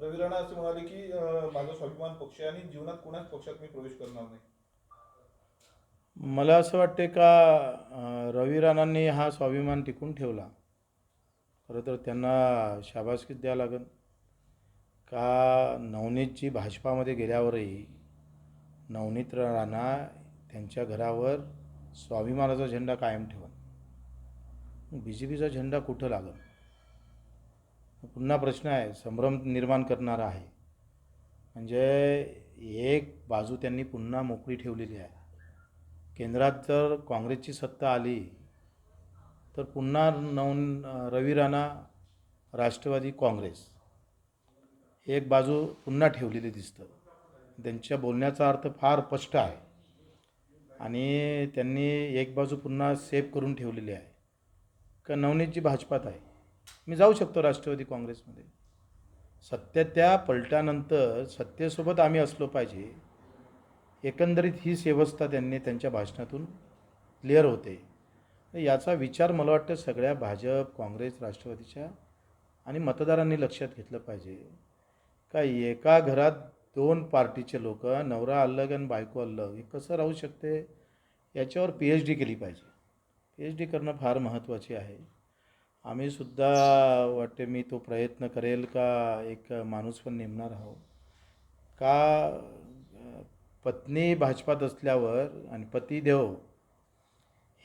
रवी राणा असे म्हणाले की माझा स्वाभिमान पक्ष आहे आणि जीवनात कोणाच पक्षात मी प्रवेश करणार नाही. मला असं वाटते का रवी राणांनी हा स्वाभिमान टिकून ठेवला. खरं तर त्यांना शाबासकीच द्यावं लागेल. का नवनीतजी भाजपामध्ये गेल्यावरही नवनीत राणा त्यांच्या घरावर स्वाभिमानाचा झेंडा कायम ठेवा बी जे पीचा झेंडा कुठं लागेल? पुन्हा प्रश्न आहे संभ्रम निर्माण करणारा आहे. म्हणजे एक बाजू त्यांनी पुन्हा मोकळी ठेवलेली आहे. केंद्रात जर काँग्रेसची सत्ता आली तर पुन्हा नव रवी राणा राष्ट्रवादी काँग्रेस. एक बाजू पुन्हा ठेवलेली दिसतं. त्यांच्या बोलण्याचा अर्थ फार स्पष्ट आहे. आणि त्यांनी एक बाजू पुन्हा सेफ करून ठेवलेली आहे. का नवनीतजी भाजपात आहे? मी जाऊ शकतो राष्ट्रवादी काँग्रेसमध्ये. सत्य त्या पलटानंतर सत्तेसोबत आम्ही असलो पाहिजे. एकंदरीत ही व्यवस्था त्यांनी त्यांच्या भाषणातून क्लिअर होते. याचा विचार मला वाटतं सगळ्या भाजप काँग्रेस राष्ट्रवादीच्या आणि मतदारांनी लक्षात घेतलं पाहिजे. का एका घरात दोन पार्टीचे लोक नवरा अलग आणि बायको अलग हे कसं राहू शकते? याच्यावर पी एच डी केली पाहिजे. पी एच डी करणं फार महत्त्वाचे आहे. आम्ही सुद्धा वाटते मी तो प्रयत्न करेल का एक माणूस पण नेमणार आहो का पत्नी भाजपात असल्यावर आणि पतिदेव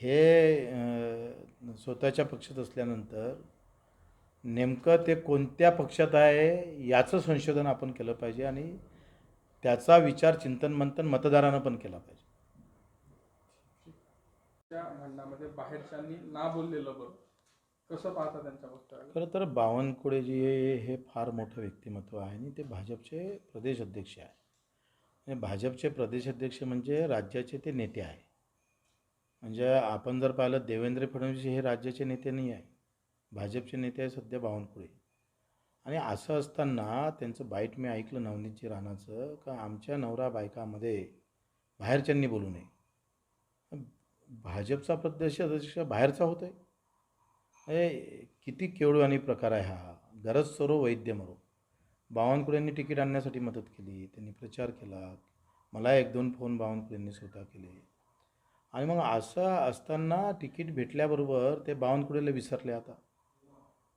हे स्वतःच्या पक्षात असल्यानंतर नेमकं ते कोणत्या पक्षात आहे याचं संशोधन आपण केलं पाहिजे आणि त्याचा विचार चिंतन मंथन मतदारानं पण केला पाहिजे. त्या भांडणामध्ये बाहेरच्यांनी ना बोललेलं बरं. कसं पाहता त्यांच्या वक्तव्याला खरं तर बावनकुळे जी हे फार मोठं व्यक्तिमत्व आहे आणि ते भाजपचे प्रदेश अध्यक्ष आहे. आणि भाजपचे प्रदेश अध्यक्ष म्हणजे राज्याचे ते नेते आहे. म्हणजे आपण जर पाहिलं देवेंद्र फडणवीस हे राज्याचे नेते नाही आहे. भाजपचे नेते आहे सध्या बावनकुळे. आणि असं असताना त्यांचं बाईट मी ऐकलं नवनीतजी राणाचं का आमच्या नवरा बायकामध्ये बाहेरच्यांनी बोलू नये. भाजपचा प्रदेश अध्यक्ष बाहेरचा होतो आहे हे किती केवळवाणी प्रकार आहे हा. गरज सरो वैद्य मरो. बावनकुळेंनी तिकीट आणण्यासाठी मदत केली त्यांनी प्रचार केला. मला एक दोन फोन बावनकुळेंनी स्वतः केले. आणि मग असं असताना तिकीट भेटल्याबरोबर ते बावनकुळेला विसरले आता.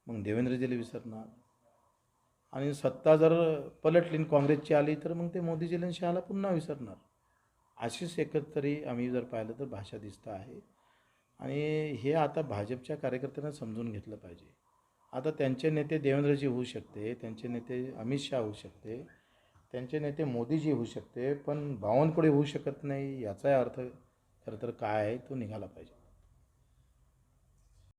मग देवेंद्रजीला विसरणार. आणि सत्ता जर पलटली काँग्रेसची आली तर मग ते मोदीजीला आणि शहाला पुन्हा विसरणार. अशीच एकतरी आम्ही जर पाहिलं तर भाषा दिसतं आहे. आणि हे आता भाजपच्या कार्यकर्त्यांना समजून घेतलं पाहिजे. आता त्यांचे नेते देवेंद्रजी होऊ शकते त्यांचे नेते अमित शहा होऊ शकते त्यांचे नेते मोदीजी होऊ शकते पण बावनकुळे होऊ शकत नाही याचा अर्थ खरं तर काय आहे तो निघाला पाहिजे.